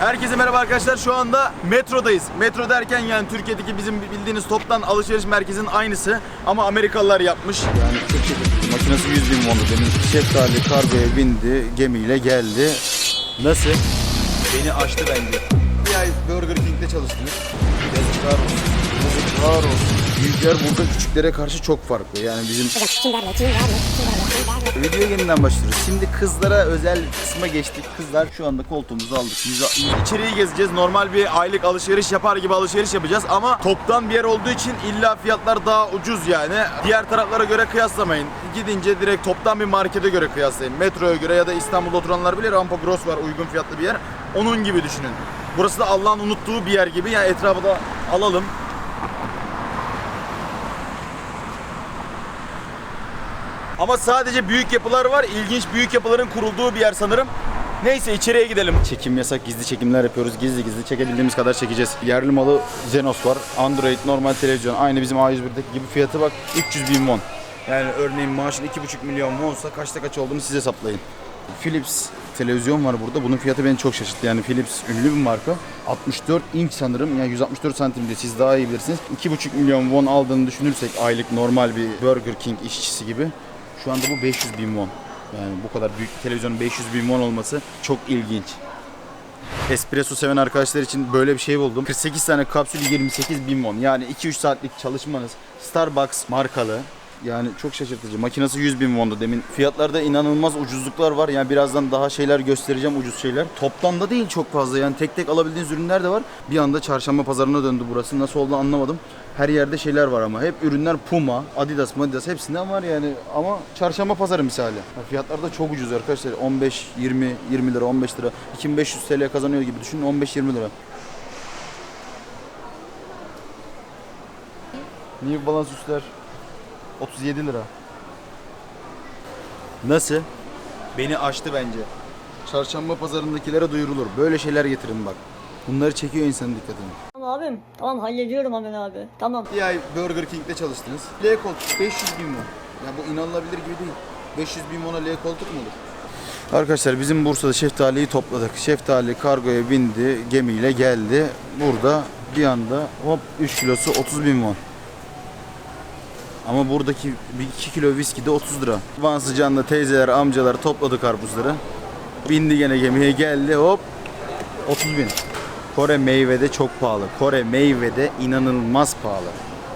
Herkese merhaba arkadaşlar. Şu anda metrodayız. Metro derken yani Türkiye'deki bizim bildiğiniz toptan alışveriş merkezinin aynısı. Ama Amerikalılar yapmış. Yani şaşırtıcı. Makinesi 100 bin wondu demin. Şeftali kargoya bindi, gemiyle geldi. Nasıl? Beni açtı bence. Bir ay Burger King'de çalıştınız. Yazıklar olsun. Yazıklar olsun. Büyükler burada küçüklere karşı çok farklı. Yani bizim. Videoya yeniden başlıyoruz. Şimdi kızlara özel kısma geçtik. Kızlar şu anda koltuğumuzu aldık. Yüz, içeriği gezeceğiz. Normal bir aylık alışveriş yapar gibi alışveriş yapacağız. Ama toptan bir yer olduğu için illa fiyatlar daha ucuz yani. Diğer taraflara göre kıyaslamayın. Gidince direkt toptan bir markete göre kıyaslayın. Metroya göre ya da İstanbul'da oturanlar bilir. Rampa Gross var uygun fiyatlı bir yer. Onun gibi düşünün. Burası da Allah'ın unuttuğu bir yer gibi. Yani etrafı da alalım. Ama sadece büyük yapılar var. İlginç büyük yapıların kurulduğu bir yer sanırım. Neyse içeriye gidelim. Çekim yasak, gizli çekimler yapıyoruz. Gizli gizli çekebildiğimiz kadar çekeceğiz. Yerli malı Zenos var. Android, normal televizyon. Aynı bizim A101'deki gibi fiyatı bak 300 bin won. Yani örneğin maaşın 2,5 milyon wonsa kaçta kaç olduğunu siz hesaplayın. Philips televizyon var burada. Bunun fiyatı beni çok şaşırttı. Yani Philips ünlü bir marka. 64 inç sanırım. Yani 164 santim diye siz daha iyi bilirsiniz. 2,5 milyon won aldığını düşünürsek aylık normal bir Burger King işçisi gibi. Şu anda bu 500 bin won. Yani bu kadar büyük bir televizyonun 500 bin won olması çok ilginç. Espresso seven arkadaşlar için böyle bir şey buldum. 48 tane kapsül 28 bin won. Yani 2-3 saatlik çalışmanız Starbucks markalı. Yani çok şaşırtıcı. Makinesi 100 bin wondu demin. Fiyatlarda inanılmaz ucuzluklar var. Yani birazdan daha şeyler göstereceğim ucuz şeyler. Toptan da değil çok fazla. Yani tek tek alabildiğiniz ürünler de var. Bir anda çarşamba pazarına döndü burası. Nasıl oldu anlamadım. Her yerde şeyler var ama. Hep ürünler Puma, Adidas, Adidas hepsinden var yani. Ama çarşamba pazarı misali. Ya Fiyatlar da çok ucuz arkadaşlar. 15, 20, 20 lira, 15 lira. 2500 TL kazanıyor gibi düşünün. 15-20 lira. New Balance üstler 37 lira. Nasıl? Beni aştı bence. Çarşamba pazarındakilere duyurulur. Böyle şeyler getirin bak. Bunları çekiyor insanın dikkatini. Tamam abim. Tamam hallediyorum hemen abi. Tamam. Bir ay Burger King'de çalıştınız. L koltuk 500 bin won. Ya bu inanılabilir gibi değil. 500 bin won'a L koltuk mu olur? Arkadaşlar bizim Bursa'da şeftaliyi topladık. Şeftali kargoya bindi, gemiyle geldi. Burada bir anda hop 3 kilosu 30 bin won. Ama buradaki bir 2 kilo viski de 30 lira. Van sıcağında teyzeler, amcalar topladı karpuzları. Bindi gene gemiye geldi hop 30 bin. Kore meyvede çok pahalı. Kore meyvede inanılmaz pahalı.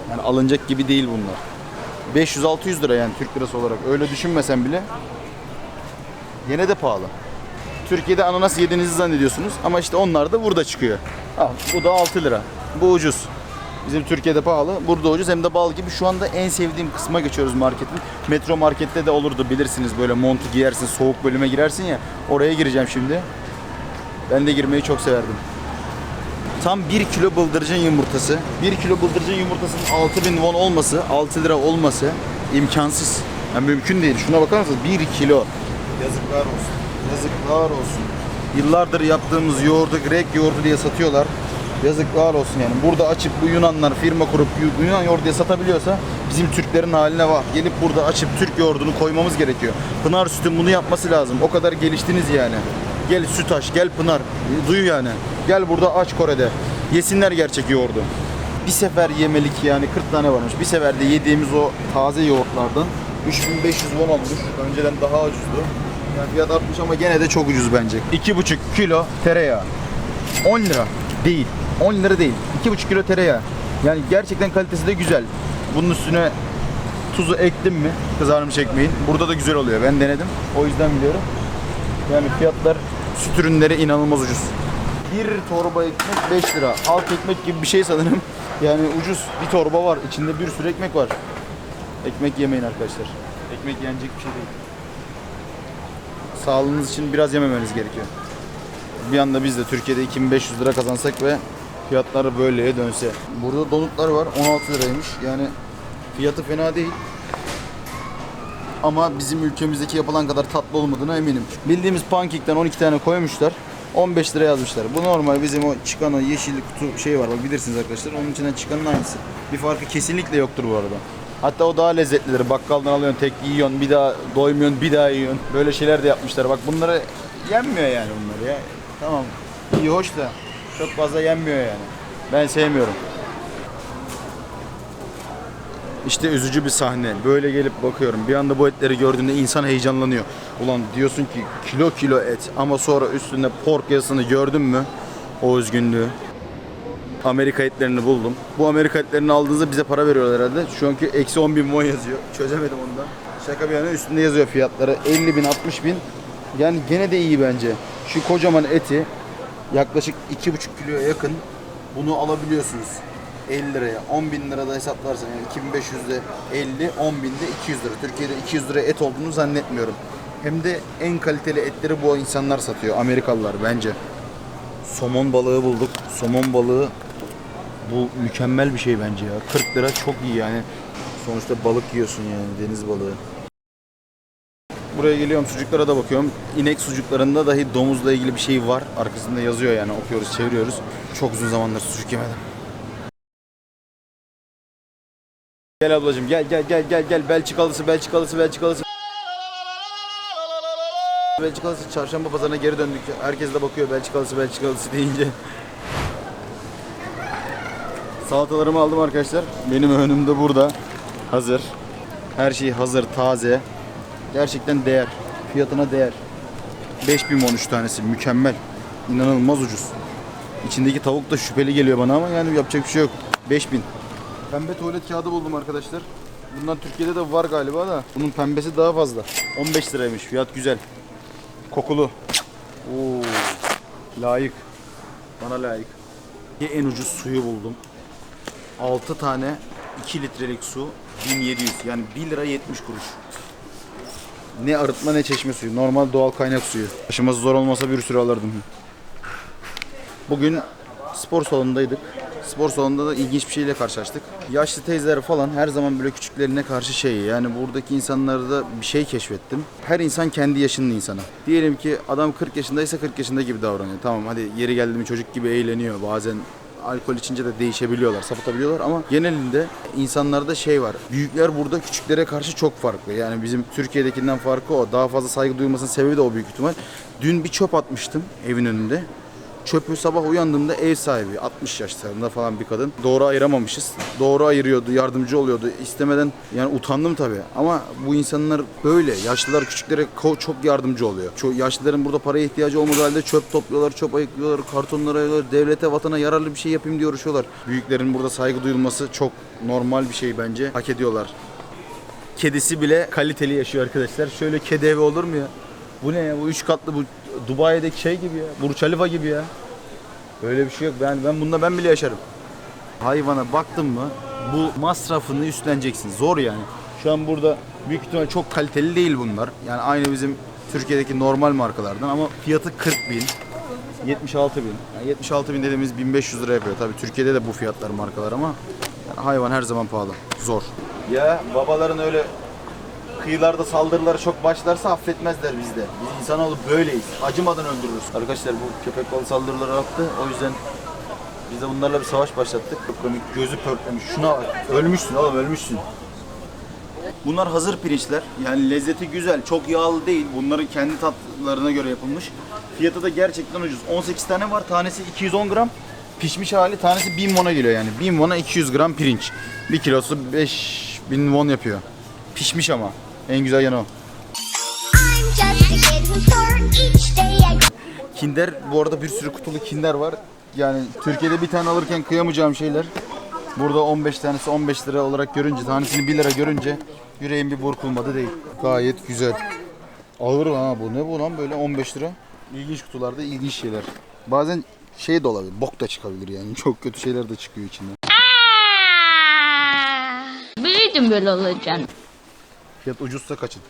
Yani alınacak gibi değil bunlar. 500-600 lira yani Türk lirası olarak. Öyle düşünmesen bile yine de pahalı. Türkiye'de ananas yediğinizi zannediyorsunuz ama işte onlar da burada çıkıyor. Al bu da 6 lira. Bu ucuz. Bizim Türkiye'de pahalı. Burada ucuz hem de bal gibi. Şu anda en sevdiğim kısma geçiyoruz marketin. Metro markette de olurdu bilirsiniz böyle montu giyersin, soğuk bölüme girersin ya. Oraya gireceğim şimdi. Ben de girmeyi çok severdim. Tam 1 kilo bıldırcın yumurtası. 1 kilo bıldırcın yumurtasının 6000 won olması, 6 lira olması imkansız. Yani mümkün değil. Şuna bakar mısınız? 1 kilo. Yazıklar olsun. Yazıklar olsun. Yıllardır yaptığımız yoğurdu Grek yoğurdu diye satıyorlar. Yazıklar olsun yani. Burada açıp bu Yunanlar firma kurup Yunan yoğurdu satabiliyorsa bizim Türklerin haline bak. Gelip burada açıp Türk yoğurdunu koymamız gerekiyor. Pınar Süt'ün bunu yapması lazım. O kadar geliştiniz yani. Gel Sütaş, gel Pınar. Duyu yani. Gel burada aç Kore'de. Yesinler gerçek yoğurdu. Bir sefer yemelik yani 40 tane varmış. Bir seferde yediğimiz o taze yoğurtlardan 3500 won olmuş. Önceden daha ucuzdu. Yani fiyat artmış ama gene de çok ucuz bence. 2,5 kilo tereyağı. 10 lira değil. 10 lira değil. 2,5 kilo tereyağı. Yani gerçekten kalitesi de güzel. Bunun üstüne tuzu ektim mi kızarmış ekmeğin. Burada da güzel oluyor. Ben denedim. O yüzden biliyorum. Yani fiyatlar süt ürünleri inanılmaz ucuz. Bir torba ekmek 5 lira. Alt ekmek gibi bir şey sanırım. Yani ucuz bir torba var. İçinde bir sürü ekmek var. Ekmek yemeyin arkadaşlar. Ekmek yenecek bir şey değil. Sağlığınız için biraz yememeniz gerekiyor. Bir anda biz de Türkiye'de 2500 lira kazansak ve fiyatlar böyleye dönse. Burada donutlar var 16 liraymış. Yani fiyatı fena değil. Ama bizim ülkemizdeki yapılan kadar tatlı olmadığına eminim. Bildiğimiz pankekten 12 tane koymuşlar. 15 lira yazmışlar. Bu normal bizim o çıkan o yeşil kutu şey var bak bilirsiniz arkadaşlar. Onun içinden çıkanın aynısı. Bir farkı kesinlikle yoktur bu arada. Hatta o daha lezzetlidir. Bakkaldan alıyorsun tek yiyorsun bir daha doymuyorsun bir daha yiyorsun. Böyle şeyler de yapmışlar. Bak bunları yenmiyor yani bunlar ya. Tamam. iyi hoş da çok fazla yenmiyor yani. Ben sevmiyorum. İşte üzücü bir sahne. Böyle gelip bakıyorum. Bir anda bu etleri gördüğünde insan heyecanlanıyor. Ulan diyorsun ki kilo kilo et ama sonra üstünde pork yazısını gördün mü? O üzgünlüğü. Amerika etlerini buldum. Bu Amerika etlerini aldığınızda bize para veriyorlar herhalde. Şu anki eksi 10 bin won yazıyor. Çözemedim onu da. Şaka bir yana üstünde yazıyor fiyatları. 50 bin 60 bin. Yani gene de iyi bence. Şu kocaman eti yaklaşık 2,5 kiloya yakın bunu alabiliyorsunuz. 50 liraya. 10 bin lirada hesaplarsan yani 2500'de 50, 10 binde 200 lira. Türkiye'de 200 lira et olduğunu zannetmiyorum. Hem de en kaliteli etleri bu insanlar satıyor. Amerikalılar bence. Somon balığı bulduk. Somon balığı bu mükemmel bir şey bence ya. 40 lira çok iyi yani. Sonuçta balık yiyorsun yani deniz balığı. Buraya geliyorum sucuklara da bakıyorum. İnek sucuklarında dahi domuzla ilgili bir şey var. Arkasında yazıyor yani okuyoruz çeviriyoruz. Çok uzun zamandır sucuk yemedim. Gel ablacığım gel gel gel gel gel Belçikalısı Belçikalısı Belçikalısı. Belçikalısı çarşamba pazarına geri döndük. Herkes de bakıyor Belçikalısı Belçikalısı deyince. Salatalarımı aldım arkadaşlar. Benim önümde burada. Hazır. Her şey hazır, taze. Gerçekten değer. Fiyatına değer. 5000 won 3 tanesi. Mükemmel. İnanılmaz ucuz. İçindeki tavuk da şüpheli geliyor bana ama yani yapacak bir şey yok. 5000. Pembe tuvalet kağıdı buldum arkadaşlar. Bundan Türkiye'de de var galiba da. Bunun pembesi daha fazla. 15 liraymış. Fiyat güzel. Kokulu. Oo. Layık. Bana layık. En ucuz suyu buldum. 6 tane 2 litrelik su 1700 yani 1 lira 70 kuruş. Ne arıtma ne çeşme suyu. Normal doğal kaynak suyu. Taşıması zor olmasa bir sürü alırdım. Bugün spor salonundaydık. Spor salonunda da ilginç bir şeyle karşılaştık. Yaşlı teyzeler falan her zaman böyle küçüklerine karşı şey yani buradaki insanlarda bir şey keşfettim. Her insan kendi yaşının insanı. Diyelim ki adam 40 yaşındaysa 40 yaşında gibi davranıyor. Tamam hadi yeri geldi mi çocuk gibi eğleniyor. Bazen alkol içince de değişebiliyorlar, sapıtabiliyorlar ama genelinde insanlarda şey var. Büyükler burada küçüklere karşı çok farklı. Yani bizim Türkiye'dekinden farkı o. Daha fazla saygı duymasının sebebi de o büyük ihtimal. Dün bir çöp atmıştım evin önünde. Çöpü sabah uyandığımda ev sahibi 60 yaşlarında falan bir kadın. Doğru ayıramamışız. Doğru ayırıyordu, yardımcı oluyordu. İstemeden yani utandım tabii. Ama bu insanlar böyle. Yaşlılar küçüklere çok yardımcı oluyor. Çok yaşlıların burada paraya ihtiyacı olmadığı halde çöp topluyorlar, çöp ayıklıyorlar, kartonları ayırıyorlar. Devlete, vatana yararlı bir şey yapayım diye uğraşıyorlar. Büyüklerin burada saygı duyulması çok normal bir şey bence. Hak ediyorlar. Kedisi bile kaliteli yaşıyor arkadaşlar. Şöyle kedi evi olur mu ya? Bu ne ya? Bu üç katlı bu Dubai'deki şey gibi ya. Burj Khalifa gibi ya. Böyle bir şey yok. Ben ben bunda ben bile yaşarım. Hayvana baktın mı bu masrafını üstleneceksin. Zor yani. Şu an burada büyük ihtimal çok kaliteli değil bunlar. Yani aynı bizim Türkiye'deki normal markalardan ama fiyatı 40 bin. 76 bin. Yani 76 bin dediğimiz 1500 lira yapıyor. Tabii Türkiye'de de bu fiyatlar markalar ama yani hayvan her zaman pahalı. Zor. Ya babaların öyle kıyılarda saldırıları çok başlarsa affetmezler bizde. Biz insanoğlu böyleyiz. Acımadan öldürürüz. Arkadaşlar bu köpek balığı saldırıları arttı. O yüzden biz de bunlarla bir savaş başlattık. Çok komik. Gözü pörtlemiş. Şuna bak. Ölmüşsün oğlum ölmüşsün. Bunlar hazır pirinçler. Yani lezzeti güzel. Çok yağlı değil. Bunların kendi tatlarına göre yapılmış. Fiyatı da gerçekten ucuz. 18 tane var. Tanesi 210 gram. Pişmiş hali tanesi 1000 won'a geliyor yani. 1000 won'a 200 gram pirinç. 1 kilosu 5000 won yapıyor. Pişmiş ama. En güzel yanı o. Kinder bu arada bir sürü kutulu Kinder var. Yani Türkiye'de bir tane alırken kıyamayacağım şeyler. Burada 15 tanesi 15 lira olarak görünce, tanesini 1 lira görünce yüreğim bir burkulmadı değil. Gayet güzel. Ağır ha bu. Ne bu lan böyle 15 lira? İlginç kutularda ilginç şeyler. Bazen şey de olabilir, bok da çıkabilir yani. Çok kötü şeyler de çıkıyor içinden. Biliyordum böyle olacağını. Fiyat ucuzsa kaçın.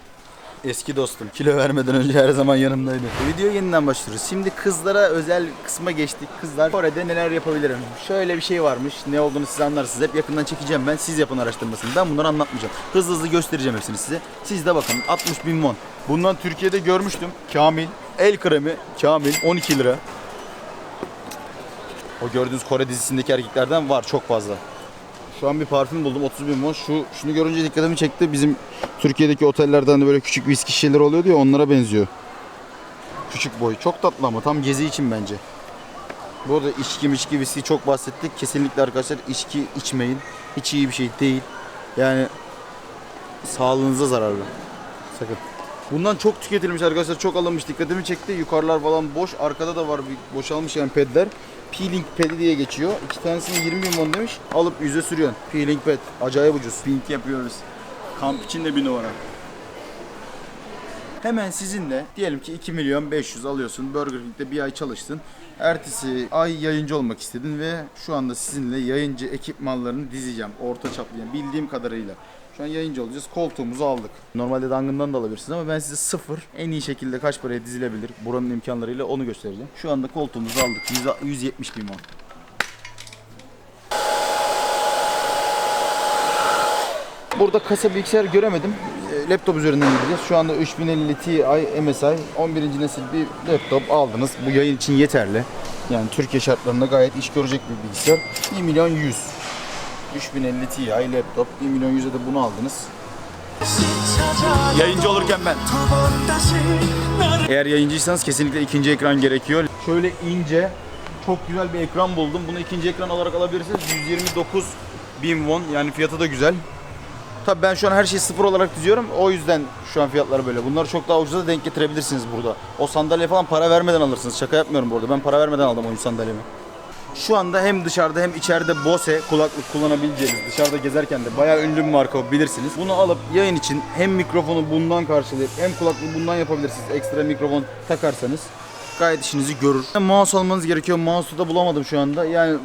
Eski dostum. Kilo vermeden önce her zaman yanımdaydı. Videoya yeniden başlıyoruz. Şimdi kızlara özel kısma geçtik. Kızlar Kore'de neler yapabilirim? Şöyle bir şey varmış. Ne olduğunu siz anlarsınız. Hep yakından çekeceğim ben. Siz yapın araştırmasını. Ben bunları anlatmayacağım. Hızlı hızlı göstereceğim hepsini size. Siz de bakın. 60 bin won. Bundan Türkiye'de görmüştüm. Kamil. El kremi. Kamil. 12 lira. O gördüğünüz Kore dizisindeki erkeklerden var çok fazla. Şu an bir parfüm buldum 30 bin won. Şu şunu görünce dikkatimi çekti. Bizim Türkiye'deki otellerden de böyle küçük viski şişeleri oluyor diyor. Onlara benziyor. Küçük boy. Çok tatlı ama tam gezi için bence. Bu arada içki mişki viski çok bahsettik. Kesinlikle arkadaşlar içki içmeyin. Hiç iyi bir şey değil. Yani sağlığınıza zararlı. Sakın. Bundan çok tüketilmiş arkadaşlar. Çok alınmış. Dikkatimi çekti. Yukarılar falan boş. Arkada da var bir boşalmış yani pedler. Peeling pedi diye geçiyor. İki tanesini 20 bin won demiş. Alıp yüze sürüyorsun. Peeling ped. Acayip ucuz. Pink yapıyoruz. Kamp için de bir numara. Hemen sizinle diyelim ki 2 milyon 500 alıyorsun. Burger King'de bir ay çalıştın. Ertesi ay yayıncı olmak istedin ve şu anda sizinle yayıncı ekipmanlarını dizeceğim. Orta çaplı yani bildiğim kadarıyla. Şu an yayıncı olacağız. Koltuğumuzu aldık. Normalde dangından da alabilirsiniz ama ben size sıfır en iyi şekilde kaç paraya dizilebilir buranın imkanlarıyla onu göstereceğim. Şu anda koltuğumuzu aldık. 100 170 bin. Burada kasa bilgisayar göremedim. E, Laptop üzerinden gideceğiz. Şu anda 3050 Ti MSI 11. nesil bir laptop aldınız. Bu yayın için yeterli. Yani Türkiye şartlarında gayet iş görecek bir bilgisayar. 1 milyon 100. 3050 Ti laptop. 1 milyon 100'e de bunu aldınız. Yayıncı olurken ben. Eğer yayıncıysanız kesinlikle ikinci ekran gerekiyor. Şöyle ince, çok güzel bir ekran buldum. Bunu ikinci ekran olarak alabilirsiniz. 129 bin won yani fiyatı da güzel. Tabii ben şu an her şeyi sıfır olarak diziyorum. O yüzden şu an fiyatları böyle. Bunları çok daha ucuza denk getirebilirsiniz burada. O sandalye falan para vermeden alırsınız. Şaka yapmıyorum burada. Ben para vermeden aldım oyun sandalyemi. Şu anda hem dışarıda hem içeride Bose kulaklık kullanabileceğiniz dışarıda gezerken de bayağı ünlü bir marka bilirsiniz. Bunu alıp yayın için hem mikrofonu bundan karşılayıp hem kulaklığı bundan yapabilirsiniz. Ekstra mikrofon takarsanız gayet işinizi görür. Mouse almanız gerekiyor. Mouse'u da bulamadım şu anda. Yani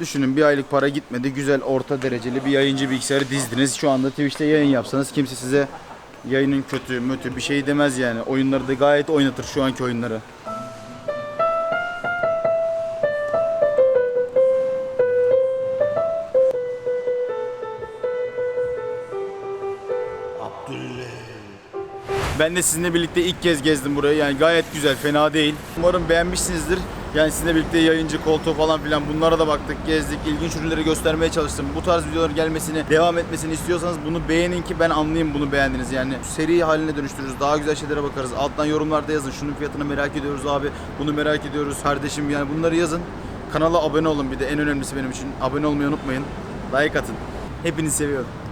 düşünün bir aylık para gitmedi. Güzel orta dereceli bir yayıncı bilgisayarı dizdiniz. Şu anda Twitch'te yayın yapsanız kimse size yayının kötü, mötü bir şey demez yani. Oyunları da gayet oynatır şu anki oyunları. Ben de sizinle birlikte ilk kez gezdim burayı. Yani gayet güzel, fena değil. Umarım beğenmişsinizdir. Yani sizinle birlikte yayıncı koltuğu falan filan bunlara da baktık, gezdik. ilginç ürünleri göstermeye çalıştım. Bu tarz videoların gelmesini, devam etmesini istiyorsanız bunu beğenin ki ben anlayayım bunu beğendiniz. Yani seri haline dönüştürürüz. Daha güzel şeylere bakarız. Alttan yorumlarda yazın. Şunun fiyatını merak ediyoruz abi. Bunu merak ediyoruz kardeşim. Yani bunları yazın. Kanala abone olun bir de en önemlisi benim için. Abone olmayı unutmayın. Like atın. Hepinizi seviyorum.